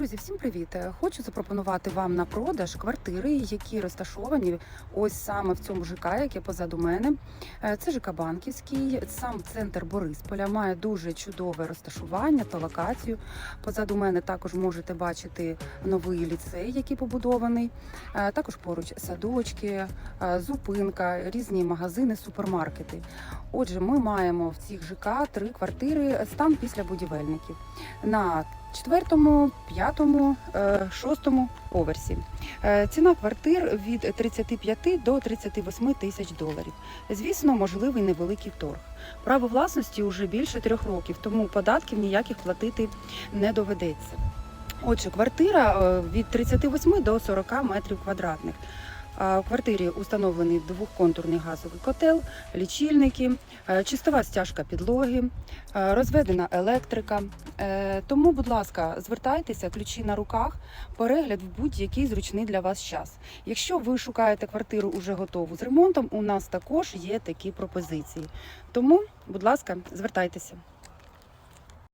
Друзі, всім привіт! Е, Хочу запропонувати вам на продаж квартири, які розташовані ось саме в цьому ЖК, яке позаду мене. Е, Це ЖК Банківський, сам центр Борисполя має дуже чудове розташування та локацію. Позаду мене також можете бачити новий ліцей, який побудований. Е, Також поруч садочки, зупинка, різні магазини, супермаркети. Отже, ми маємо в цих ЖК три квартири стан після будівельників. На четвертому, п'ятому, е, шостому поверсі. Е, Ціна квартир від 35 до 38 тисяч доларів. Звісно, можливий невеликий торг. Право власності вже більше трьох років, тому податків ніяких платити не доведеться. Отже, квартира е, від 38 до 40 метрів квадратних. В квартирі установлений двохконтурний газовий котел, лічильники, чистова стяжка підлоги, розведена електрика. Е, Тому, будь ласка, звертайтеся, ключі на руках, перегляд в будь-який зручний для вас час. Якщо ви шукаєте квартиру уже готову з ремонтом, у нас також є такі пропозиції. Тому, будь ласка, звертайтеся.